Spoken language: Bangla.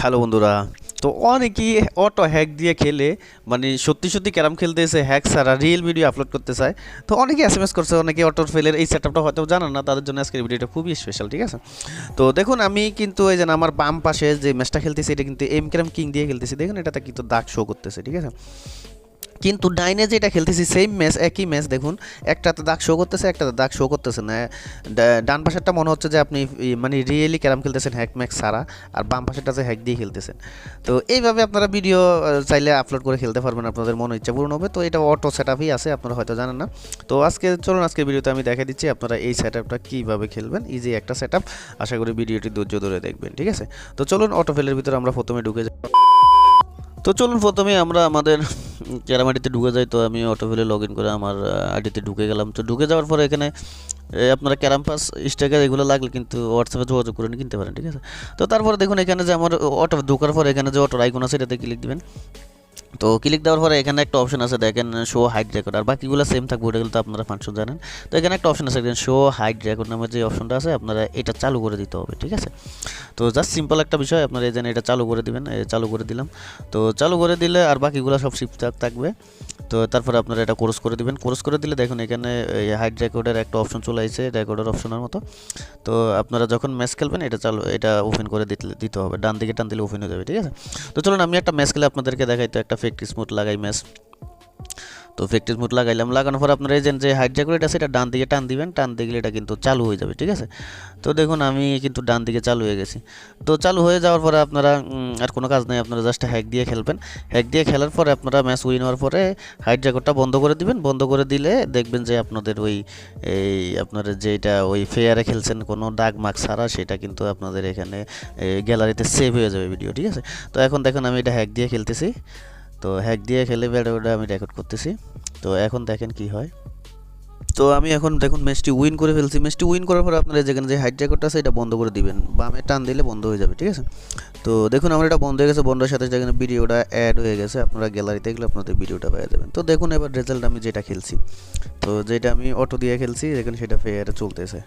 হ্যালো বন্ধুরা। তো অনেকেই অটো হ্যাক দিয়ে খেলে মানে সত্যি সত্যি ক্যারাম খেলতে এসে হ্যাক সারা রিয়েল ভিডিও আপলোড করতে চায়। তো অনেকে এস এম এস করছে অনেকে অটো ফেলের এই সেটআপটা হয়তো জানেন না, তাদের জন্য আজকের ভিডিওটা খুবই স্পেশাল ঠিক আছে? তো দেখুন, আমি কিন্তু এই যে আমার বাম পাশে যে ম্যাচটা খেলতেছি, এটা কিন্তু এম ক্যারাম কিং দিয়ে খেলতেছি। দেখুন, এটাতে কিন্তু দাগ শো করতেছে, ঠিক আছে? কিন্তু ডাইনে যেটা খেলতেছি সেম ম্যাচ একই ম্যাচ দেখুন, একটাতে দাগ শো করতেছে, একটাতে দাগ শো করতেছে না। ডান পাশেরটা মনে হচ্ছে যে আপনি মানে রিয়েলি ক্যারাম খেলতেছেন হ্যাক ম্যাক ছাড়া, আর বাম পাশেরটা যে হ্যাক দিয়ে খেলতেছেন। তো এইভাবে আপনারা ভিডিও চাইলে আপলোড করে খেলতে পারবেন, আপনাদের মনে ইচ্ছা পূরণ হবে। তো এটা অটো সেট আপই আছে, আপনারা হয়তো জানেন না। তো আজকে, চলুন আজকের ভিডিওতে আমি দেখা দিচ্ছি আপনারা এই সেট আপটা কীভাবে খেলবেন। ইজি একটা সেট আশা করি ভিডিওটি ধৈর্য ধরে দেখবেন, ঠিক আছে? তো চলুন অটো ফেলের ভিতরে আমরা প্রথমে ঢুকে যাই। তো চলুন প্রথমে আমরা আমাদের ক্যারামাটিতে ঢুকে যাই। তো আমি অটোফিলে লগ ইন করে আমার আইডিতে ঢুকে গেলাম। তো ঢুকে যাওয়ার পরে এখানে আপনারা ক্যারাম পাস স্টেকার এগুলো লাগলে কিন্তু হোয়াটসঅ্যাপে যোগাযোগ করে কিনতে পারেন, ঠিক আছে? তো তারপরে দেখুন এখানে যে আমার অটো, ঢোকার পরে এখানে যে অটোর আইকন আছে, এটাতে ক্লিক দিবেন। তো ক্লিক দেওয়ার পরে এখানে একটা অপশন আছে, দেখেন শো হাইট রেকর্ড আর বাকিগুলো সেম থাকবে, ওটা তো আপনারা ফাংশন জানেন। তো এখানে একটা অপশন আছে, দেখেন শো হাইট রেকর্ড নামের যে অপশনটা আছে, আপনারা এটা চালু করে দিতে হবে, ঠিক আছে? তো জাস্ট সিম্পল একটা বিষয়, আপনারা এই যেন এটা চালু করে দিবেন চালু করে দিলাম। তো চালু করে দিলে আর বাকিগুলো সব শিফট থাকবে। তো তারপরে আপনারা এটা কোর্স করে দিবেন। কোর্স করে দিলে দেখুন, এখানে হাইড রেকর্ডের একটা অপশন চলে আসছে রেকর্ডের অপশনের মতো। তো আপনারা যখন ম্যাচ খেলবেন, এটা চালু, এটা ওপেন করে দিতে হবে। ডান দিকে টান দিলে ওপেন হয়ে যাবে, ঠিক আছে? তো চলুন, আমি একটা ম্যাচ খেলে আপনাদেরকে দেখাই, তো একটা ফেক্ট স্মুথ লাগাই ম্যাচ তো প্র্যাকটিস মোড লাগাইলাম, লাগানোর পর আপনার এজেন্ট যে- হাইড রেকর্ড আছে ডান দিকে টান দিবেন, টান দিলে এটা কিন্তু চালু হয়ে যাবে, ঠিক আছে? তো দেখুন, আমি কিন্তু ডান দিকে চালু হয়ে গেছি। তো চালু হয়ে যাওয়ার পরে আপনারা আর কোনো কাজ নেই, আপনারা জাস্ট হ্যাক দিয়ে খেলবেন। হ্যাক দিয়ে খেলার পরে আপনারা ম্যাচ উইন হওয়ার পরে হাইড রেকর্ডটা বন্ধ করে দিবেন। বন্ধ করে দিলে দেখবেন যে আপনাদের ওই, এই আপনারা যেটা ওই ফেয়ারে খেলছেন, কোনো ডাক মার্ক ছাড়া সেটা কিন্তু আপনাদের এখানে গ্যালারিতে সেভ হয়ে যাবে ভিডিও ঠিক আছে? তো এখন দেখুন, আমি এটা হ্যাক দিয়ে খেলতেছি। তো হ্যাক দিয়ে খেলে ভিডিওটা আমি রেকর্ড করতেছি। তো এখন দেখেন কি হয়। তো আমি এখন দেখুন ম্যাচটি উইন করে ফেলছি। ম্যাচটি উইন করার পর আপনারা যেখানে যে হাইড রেকর্ডটা আছে, এটা বন্ধ করে দিবেন। বামে টান দিলে বন্ধ হয়ে যাবে, ঠিক আছে? তো দেখুন আমার এটা বন্ধ হয়ে গেছে। বন্ধের সাথে যেখানে ভিডিওটা অ্যাড হয়ে গেছে, আপনারা গ্যালারিতে গেলে আপনাদের ভিডিওটা পেয়ে যাবেন। তো দেখুন এবার রেজাল্ট আমি যেটা খেলছি। তো যেটা আমি অটো দিয়ে খেলছি যেখানে সেটা ফেয়ারে চলতেছে।